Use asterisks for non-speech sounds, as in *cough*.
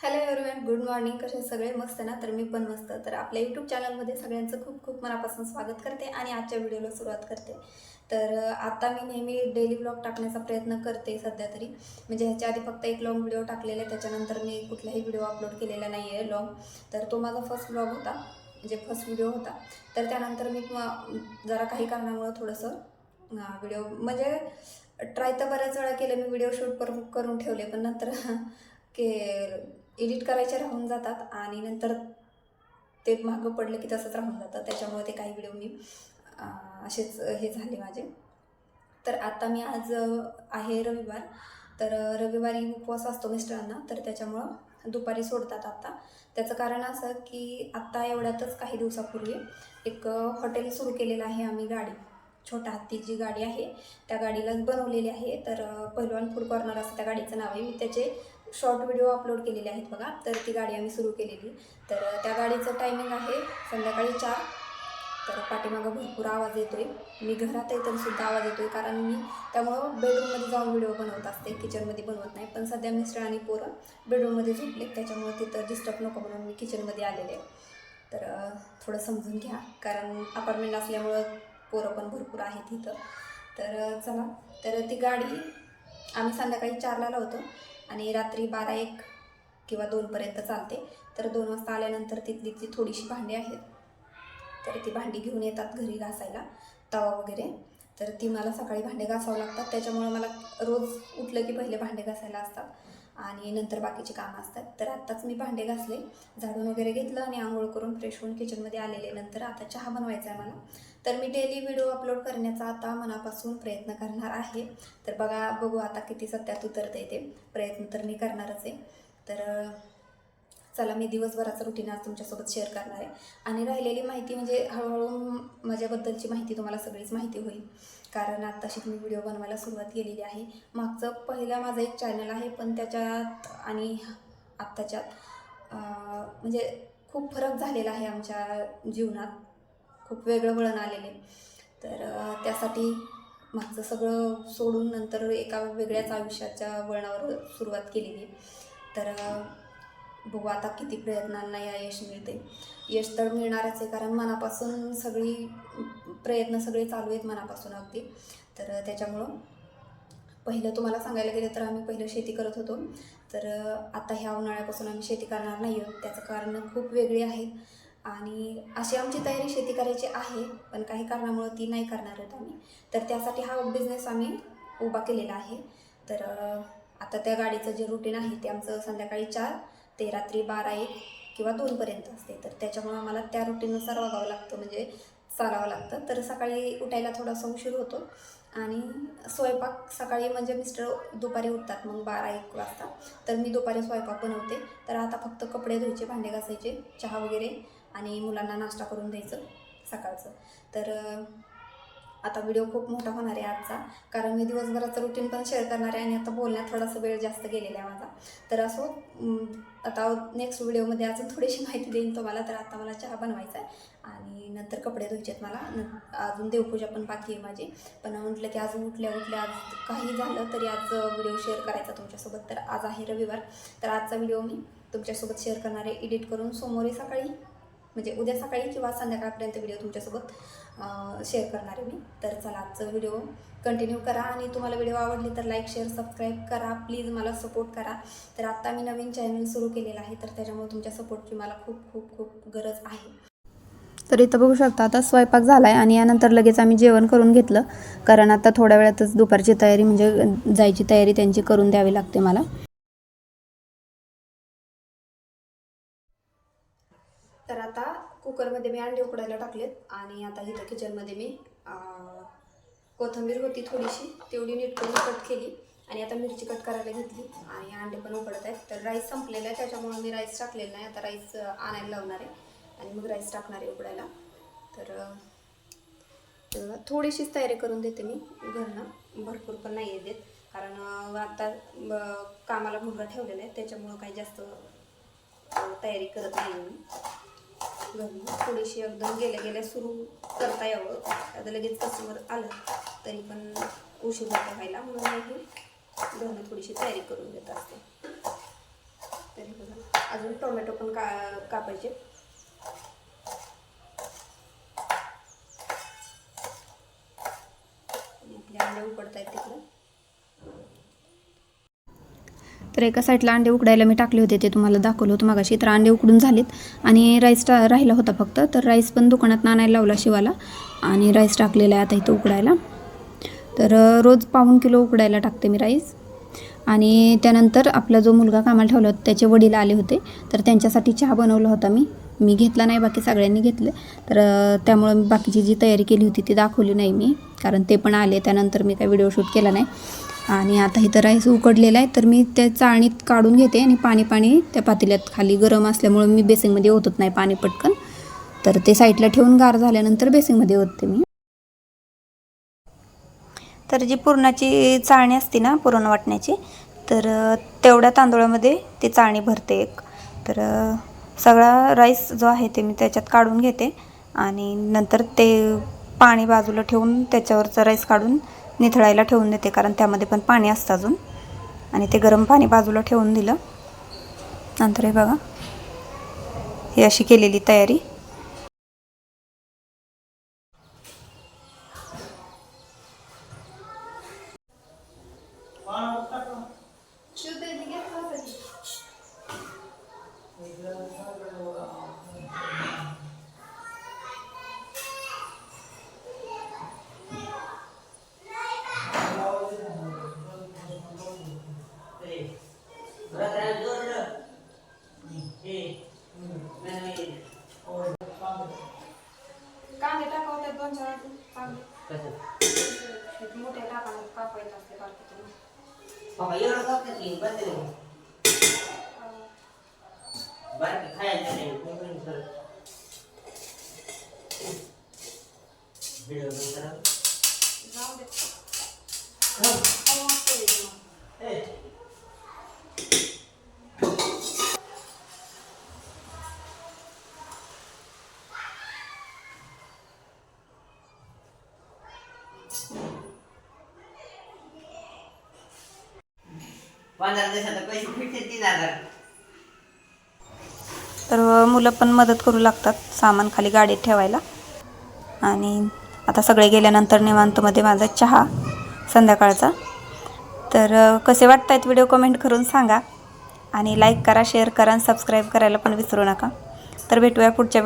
Hello everyone good morning कसे सगळे मस्त ना? तर मी पण मस्त. तर आपल्या यूट्यूब चॅनलमध्ये सगळ्यांचं खूप खूप मनापासून स्वागत करते आणि आजच्या व्हिडिओला सुरुवात करते. तर आता मी नेहमी डेली ब्लॉग टाकण्याचा प्रयत्न करते सध्या तरी. म्हणजे ह्याच्या आधी फक्त एक लॉंग व्हिडिओ टाकलेला आहे त्याच्यानंतर मी कुठलाही व्हिडिओ अपलोड केलेला नाही आहे लॉंग तर तो माझा फर्स्ट ब्लॉग होता. म्हणजे फर्स्ट व्हिडिओ होता. तर त्यानंतर मी म- जरा काही कारणामुळं थोडंसं व्हिडिओ म्हणजे ट्राय तर बऱ्याच वेळा केलं. मी व्हिडिओ शूट करून करून ठेवले. पण नंतर *laughs* के एडिट करायचे राहून जातात आणि नंतर ते मागं पडलं की तसंच राहून जातं. त्याच्यामुळे ते काही व्हिडिओ मी असेच हे झाले माझे. तर आता मी आज आहे रविवार. तर रविवारी उपवास असतो मिस्टरांना. तर त्याच्यामुळं दुपारी सोडतात आत्ता त्याचं कारण असं की आत्ता एवढ्यातच काही दिवसापूर्वी एक हॉटेल सुरू केलेलं आहे आम्ही गाडी. छोटा हत्ती जी गाडी आहे त्या गाडीलाच बनवलेली आहे. तर पहिलवान फूड कॉर्नर असं त्या गाडीचं नाव आहे. मी त्याचे शॉर्ट व्हिडिओ अपलोड केलेले आहेत बघा. तर ती गाडी आम्ही सुरू केलेली. तर त्या गाडीचं टायमिंग आहे संध्याकाळी चार. तर पाठीमागं भरपूर आवाज येतो आहे मी घरात आहे सुद्धा आवाज येतोय. कारण मी त्यामुळं बेडरूममध्ये जाऊन व्हिडिओ बनवत असते. किचनमध्ये बनवत नाही. पण सध्या मिस्टर आणि पोरं बेडरूममध्ये झोपले त्याच्यामुळे तिथं डिस्टर्ब नको म्हणून मी किचनमध्ये आलेले तर थोडं समजून घ्या. कारण अपार्टमेंट असल्यामुळं पोरं पण भरपूर आहेत इथं. तर चला. तर ती गाडी आम्ही संध्याकाळी चारला लावतो. आणि रात्री बारा एक किंवा दोनपर्यंत चालते. तर दोन वाजता आल्यानंतर तिथली ती थोडीशी भांडी आहेत. तर ती भांडी घेऊन येतात घरी घासायला तवा वगैरे. तर ती मला सकाळी भांडे घासावं लागतात. त्याच्यामुळं मला रोज उठलं की पहिले भांडे घासायला असतात. आणि नंतर बाकीची कामं असतात. तर आत्ताच मी भांडे घासले झाडून वगैरे घेतलं आणि आंघोळ करून फ्रेश होऊन किचनमध्ये आलेले. नंतर आता चहा बनवायचा आहे मला. तर मी डेली व्हिडिओ अपलोड करण्याचा आता मनापासून प्रयत्न करणार आहे. तर बघा बघू आता किती सत्यात उतरते ते प्रयत्न तर मी करणारच आहे. तर चला मी दिवसभराचं रुटीन आज तुमच्यासोबत शेअर करणार आहे. आणि राहिलेली माहिती म्हणजे हळूहळू माझ्याबद्दलची माहिती तुम्हाला सगळीच माहिती होईल. कारण आत्ताशी मी व्हिडिओ बनवायला सुरुवात केलेली आहे. मागचं पहिला माझा एक चॅनल आहे पण त्याच्यात आणि आत्ताच्यात म्हणजे खूप फरक झालेला आहे आमच्या जीवनात. खूप वेगळं वळण आलेले तर त्यासाठी मागचं सगळं सोडून नंतर एका वेगळ्याच आयुष्याच्या वळणावर सुरुवात केलेली तर बघू आता किती प्रयत्नांना या यश मिळते यश तर मिळणारच आहे कारण मनापासून सगळी प्रयत्न सगळे चालू आहेत मनापासून अगदी. तर त्याच्यामुळं पहिलं तुम्हाला सांगायला गेलं तर आम्ही पहिलं शेती करत होतो. तर आता ह्या उन्हाळ्यापासून आम्ही शेती करणार नाही आहोत. त्याचं कारण खूप वेगळी आहे. आणि अशी आमची तयारी शेती करायची आहे पण काही कारणामुळं ती नाही करणार आहोत आम्ही. तर त्यासाठी हा बिझनेस आम्ही उभा केलेला आहे. तर आता त्या गाडीचं जे रुटीन आहे ते आमचं संध्याकाळी चार ते रात्री बारा एक किंवा दोनपर्यंत असते. तर त्याच्यामुळं आम्हाला त्या रुटीननुसार वागावं लागतं म्हणजे चालावं लागतं. तर सकाळी उठायला थोडासा उशीर होतो आणि स्वयंपाक सकाळी म्हणजे मिस्टर दुपारी उठतात मग बारा एक वाजता. तर मी दुपारी स्वयंपाक बनवते. तर आता फक्त कपडे धुवायचे भांडे घासायचे चहा वगैरे आणि मुलांना नाश्ता करून द्यायचं सकाळचं. तर आता व्हिडिओ खूप मोठा होणार आहे आजचा. कारण मी दिवसभराचं रुटीन पण शेअर करणार आहे आणि आता बोलण्यात थोडासा वेळ जास्त गेलेला आहे माझा. तर असो आता नेक्स्ट व्हिडिओमध्ये अजून थोडीशी माहिती देईन तुम्हाला तर आता मला चहा बनवायचा आहे. आणि नंतर कपडे धुवायचे आहेत मला. न- अजून देवपूजा पण बाकी आहे माझी. पण म्हटलं की आज उठल्या उठल्या आज काही झालं तरी आज व्हिडिओ शेअर करायचा तुमच्यासोबत. तर आज आहे रविवार. तर आजचा व्हिडिओ मी तुमच्यासोबत शेअर करणार आहे. एडिट करून सोमवारी सकाळी म्हणजे उद्या सकाळी किंवा संध्याकाळपर्यंत व्हिडिओ तुमच्यासोबत शेअर करणार आहे मी. तर चला आजचं व्हिडिओ कंटिन्यू करा. आणि तुम्हाला व्हिडिओ आवडले तर लाईक शेअर सबस्क्राईब करा. प्लीज मला सपोर्ट करा. तर आत्ता मी नवीन चॅनल सुरू केलेलं आहे. तर त्याच्यामुळे तुमच्या सपोर्टची मला खूप खूप खूप गरज आहे. तर इथं बघू शकता आता स्वयंपाक झाला आहे आणि यानंतर लगेच आम्ही जेवण करून घेतलं. कारण आता थोड्या वेळातच दुपारची तयारी म्हणजे जायची तयारी त्यांची करून द्यावी लागते मला. कुकरमध्ये मी अंडे उकडायला टाकलेत. आणि आता इथं किचनमध्ये मी कोथंबीर कोथिंबीर होती थोडीशी तेवढी नीट करून कट केली. आणि आता मिरची कट करायला घेतली. आणि अंडे पण उकडत आहेत. तर राईस संपलेला आहे. त्याच्यामुळे मी राईस टाकलेला नाही. आता राईस आणायला लावणार आहे. आणि मग राईस टाकणार आहे उकडायला. तर थोडीशीच तयारी करून देते मी. घरनं भरपूर पण नाही आहे देत. कारण आता कामाला मुलगा ठेवलेला आहे. त्याच्यामुळं काही जास्त तयारी करत नाही मी. थोडीशी एकदम गेल्या गेल्या सुरू करता यावं. आता लगेच कस्टमर आलं तरी पण उशीर होतो व्हायला म्हणून मी घरून थोडीशी तयारी करून देत असते. तरी बघा. अजून टोमॅटो पण का कापायचे. आपले अंडे उकडत आहेत तिकडं. तर एका साईडला अंडे उकडायला मी टाकले होते ते तुम्हाला दाखवलं होतं मागाशी. तर अंडे उकडून झालेत आणि राईस टा राहिला होता फक्त. तर राईस पण दुकानात आणायला लावला शिवाला आणि राईस टाकलेला आहे आता इथं उकडायला. तर रोज पाऊण किलो उकडायला टाकते मी राईस. आणि त्यानंतर आपला जो मुलगा कामाला ठेवला होता त्याचे वडील आले होते. तर त्यांच्यासाठी चहा बनवला होता मी. मी घेतला नाही बाकी सगळ्यांनी घेतले. तर त्यामुळं मी बाकीची जी तयारी केली होती ती दाखवली नाही मी कारण ते पण आले. त्यानंतर मी काही व्हिडिओ शूट केला नाही. आणि आता इथं राईस उकडलेला आहे तर मी त्या चाळणीत काढून घेते आणि पाणी पाणी त्या पातेल्यात खाली गरम असल्यामुळं मी बेसिंगमध्ये ओतत नाही पाणी पटकन. तर ते साईडला ठेवून गार झाल्यानंतर बेसिंगमध्ये ओतते मी. तर जी पुरणाची चाळणी असते ना पुरण वाटण्याची तर तेवढ्या तांदूळामध्ये ती चाळणी भरते एक. तर सगळा राईस जो आहे ते मी त्याच्यात काढून घेते आणि नंतर ते पाणी बाजूला ठेवून त्याच्यावरचा राईस काढून निथळायला ठेवून देते कारण त्यामध्ये पण पाणी असतं अजून. आणि ते गरम पाणी बाजूला ठेवून दिलं. नंतर हे बघा. ही अशी केलेली तयारी. कांदे टाकावतात दोन चार कांदे. मोठ्या टाकाला कापायचं असते बारकाचे बाबा एवढं फक्त ती बंद नाही बारकी खायला नाही कोणी सर व्हिडिओ बंद करा. जाऊ दे. ए. पंधरा दिवसात पैसे फिटते तीन हजार. तर मुलं पण मदत करू लागतात सामान खाली गाडीत ठेवायला. आणि आता सगळे गेल्यानंतर निवांतमध्ये माझा चहा संध्याकाळचा. तर कसे वाटत आहेत व्हिडिओ कमेंट करून सांगा. आणि लाईक करा शेअर करा आणि सबस्क्राईब करायला पण विसरू नका. तर भेटूया पुढच्या